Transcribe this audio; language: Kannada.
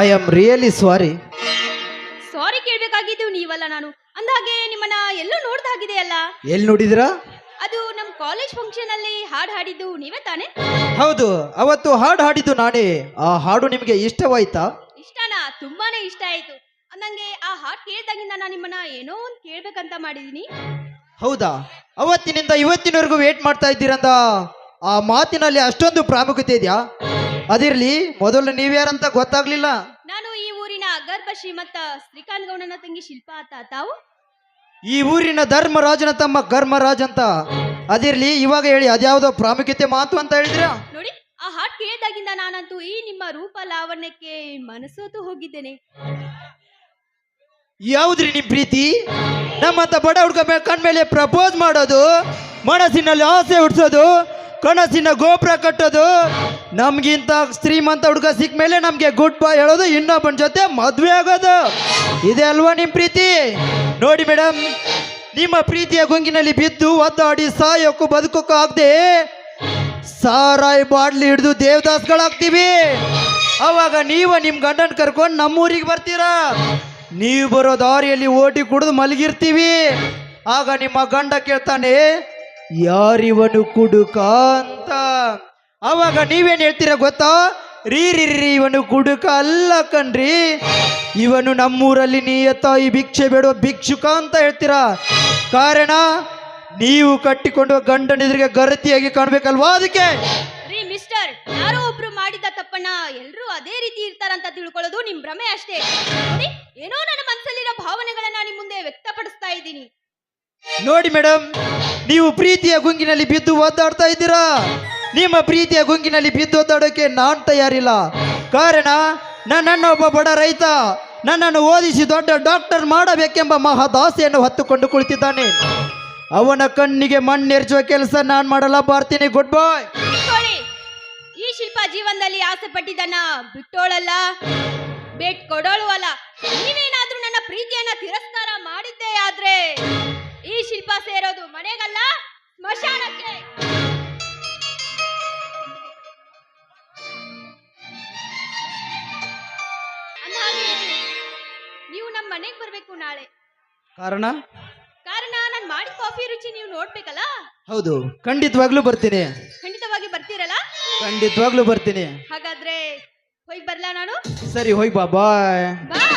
I am really sorry sorry ಕೇಳ್ಬೇಕಾಗಿದ್ದು ನೀವಲ್ಲ ನಾನು. ಅಂದಾಗೆ ನಿಮ್ಮನ್ನ ಎಲ್ಲೋ ನೋಡ್ದಾಗಿದೆಯಲ್ಲ ಎಲ್ಲಿ ನೋಡಿದ್ರಾ ಅದು ನಮ್ಮ ಕಾಲೇಜ್ ಫಂಕ್ಷನ್ ಅಲ್ಲಿ ಹಾಡು ಹಾಡಿದ್ದು ನೀವೇ ತಾನೆ? ಹೌದು ಅವತ್ತು ಹಾಡು ಹಾಡಿದ್ದು ನಾನೇ. ಆ ಹಾಡು ನಿಮಗೆ ಇಷ್ಟವಾಯ್ತಾ? ಇಷ್ಟನಾ? ತುಂಬಾನೇ ಇಷ್ಟ ಆಯ್ತು. ಅಂದಂಗೆ ಆ ಹಾಡ್ ಕೇಳ್ದಾಗಿಂದ ನಾನು ನಿಮ್ಮನ್ನ ಏನೋ ಒಂದು ಕೇಳ್ಬೇಕಂತ ಮಾಡಿದೀನಿ. ಹೌದಾ? ಅವತ್ತಿನಿಂದ ಇವತ್ತಿನವರೆಗೂ ವೇಟ್ ಮಾಡ್ತಾ ಇದ್ದೀರಂದ? ಆ ಮಾತಿನಲ್ಲಿ ಅಷ್ಟೊಂದು ಪ್ರಾಮುಖ್ಯತೆ ಇದೆಯಾ? ಅದಿರ್ಲಿ ಮೊದಲು ನೀವ್ಯಾರಂತ ಗೊತ್ತಾಗ್ಲಿಲ್ಲ. ನಾನು ಈ ಊರಿನ ಗರ್ಭ ಶ್ರೀಮಂತ ಶ್ರೀಕಾಂತ್ ಗೌಡನ ತಂಗಿ ಶಿಲ್ಪ ಆತ ತಾವು? ಈ ಊರಿನ ಧರ್ಮರಾಜನ ತಮ್ಮ ಗರ್ಮರಾಜ್ ಅಂತ. ಅದಿರ್ಲಿ ಇವಾಗ ಹೇಳಿ ಅದ್ಯಾವುದೋ ಪ್ರಾಮುಖ್ಯತೆ ಮಾತು ಅಂತ ಹೇಳಿದ್ರ? ನೋಡಿ ಆ ಹಾಟ್ ಕೇಳಿದಾಗಿಂದ ನಾನಂತೂ ಈ ನಿಮ್ಮ ರೂಪ ಲಾವಣ್ಯಕ್ಕೆ ಮನಸೋತು ಹೋಗಿದ್ದೇನೆ. ಯಾವ್ದ್ರಿ ನಿಮ್ ಪ್ರೀತಿ? ನಮ್ಮಂತ ಬಡ ಹುಡುಗ ಕಣ್ಮೇಲೆ ಪ್ರಪೋಸ್ ಮಾಡೋದು ಮನಸ್ಸಿನಲ್ಲಿ ಆಸೆ ಹುಡ್ಸೋದು ಕನಸಿನ ಗೋಪುರ ಕಟ್ಟೋದು ನಮ್ಗಿಂತ ಶ್ರೀಮಂತ ಹುಡುಗ ಸಿಕ್ಕ ಮೇಲೆ ನಮಗೆ ಗುಡ್ ಬಾಯ್ ಹೇಳೋದು, ಇನ್ನೊಬ್ಬನ ಜೊತೆ ಮದುವೆ ಆಗೋದು. ಇದೆ ಅಲ್ವಾ ನಿಮ್ಮ ಪ್ರೀತಿ? ನೋಡಿ ಮೇಡಮ್ ನಿಮ್ಮ ಪ್ರೀತಿಯ ಗುಂಗಿನಲ್ಲಿ ಬಿದ್ದು ಒದ್ದಾಡಿ ಸಾಯೋಕ್ಕೂ ಬದುಕೋಕ್ಕೂ ಆಗದೆ ಸಾರಾಯಿ ಬಾಡ್ಲಿ ಹಿಡಿದು ದೇವದಾಸ್ಗಳಾಗ್ತೀವಿ. ಅವಾಗ ನೀವು ನಿಮ್ಮ ಗಂಡನ ಕರ್ಕೊಂಡು ನಮ್ಮೂರಿಗೆ ಬರ್ತೀರಾ? ನೀವು ಬರೋ ದಾರಿಯಲ್ಲಿ ಓಟಿ ಕುಡಿದು ಮಲಗಿರ್ತೀವಿ. ಆಗ ನಿಮ್ಮ ಗಂಡ ಕೇಳ್ತಾನೆ ಯಾರಿವನು ಕುಡುಕ ಅಂತ? ಅವಾಗ ನೀವೇನು ಹೇಳ್ತೀರ ಗೊತ್ತಾ? ರೀ ರೀ ರೀ ಇವನು ಕುಡುಕ ಅಲ್ಲ ಕಣ್ರಿ. ಇವನು ನಮ್ಮೂರಲ್ಲಿ ನಿಯತಾಯಿ ಭಿಕ್ಷೆ ಬೇಡುವ ಭಿಕ್ಷುಕ ಅಂತ ಹೇಳ್ತೀರಾ? ಕಾರಣ ನೀವು ಕಟ್ಟಿಕೊಂಡು ಗಂಡನಿದ್ರಿಗೆ ಗರತಿಯಾಗಿ ಕಾಣ್ಬೇಕಲ್ವಾ ಅದಕ್ಕೆ? ರೀ ಮಿಸ್ಟರ್ ಯಾರೋ ಒಬ್ರು ಮಾಡಿದ ತಪ್ಪಣ್ಣ ಎಲ್ಲರೂ ಅದೇ ರೀತಿ ಇರ್ತಾರಂತ ತಿಳ್ಕೊಳ್ಳೋದು ನಿಮ್ ಭ್ರಮೆ ಅಷ್ಟೇ. ನೋಡಿ ಏನೋ ನನ್ನ ಮನಸ್ಸಲ್ಲಿರೋ ಭಾವನೆಗಳನ್ನ ನಿಮ್ ಮುಂದೆ ವ್ಯಕ್ತಪಡಿಸ್ತಾ ಇದ್ದೀನಿ. ನೋಡಿ ಮೇಡಮ್ ನೀವು ಪ್ರೀತಿಯ ಗುಂಗಿನಲ್ಲಿ ಬಿದ್ದು ಒದ್ದಾಡ್ತಾ ಇದ್ದೀರಾ? ನಿಮ್ಮ ಪ್ರೀತಿಯ ಗುಂಗಿನಲ್ಲಿ ಬಿದ್ದು ಒದ್ದಾಡೋಕೆ ನಾನು ತಯಾರಿಲ್ಲ. ಕಾರಣ ನನ್ನನ್ನು ಒಬ್ಬ ಬಡ ರೈತ. ನನ್ನನ್ನು ಓದಿಸಿ ದೊಡ್ಡ ಡಾಕ್ಟರ್ ಮಾಡಬೇಕೆಂಬ ಮಹದಾಸೆಯನ್ನು ಹೊತ್ತುಕೊಂಡು ಕುಳಿತಿದ್ದಾನೆ. ಅವನ ಕಣ್ಣಿಗೆ ಮಣ್ಣೆರ್ಚುವ ಕೆಲಸ ನಾನು ಮಾಡಲ್ಲ ಬರ್ತೀನಿ ಗುಡ್ ಬಾಯ್. ಈ ಶಿಲ್ಪ ಜೀವನದಲ್ಲಿ ಆಸೆ ಪಟ್ಟಿದ್ದಾನ ಬಿಟ್ಟೋಳಲ್ಲ ಬೇಟ್ ಕೊಡೋಳು ಅಲ್ಲ ನೀವೇನಾದ್ರೂ ನನ್ನ ಪ್ರೀತಿಯನ್ನ ತಿರಸ್ಕಾರ ಮಾಡಿದ್ದೇ ಆದ್ರೆ ಈ ಶಿಲ್ಪ ಸೇರೋದು ಮನೆಗೆ ಬರ್ಬೇಕು ನಾಳೆ. ಕಾರಣ? ಕಾರಣ ನಾನು ಮಾಡಿ ಕಾಫಿ ರುಚಿ ನೀವು ನೋಡ್ಬೇಕಲ್ಲ? ಹೌದು. ಖಂಡಿತವಾಗ್ಲೂ ಬರ್ತೀನಿ. ಖಂಡಿತವಾಗಿ ಬರ್ತೀರಲ್ಲ? ಖಂಡಿತವಾಗ್ಲೂ ಬರ್ತೀನಿ. ಹಾಗಾದ್ರೆ ಹೋಗಿ ಬರ್ಲಾ ನಾನು? ಸರಿ ಹೋಯ್ ಬಾ. ಬಾಯ್. ಬಾಯ್.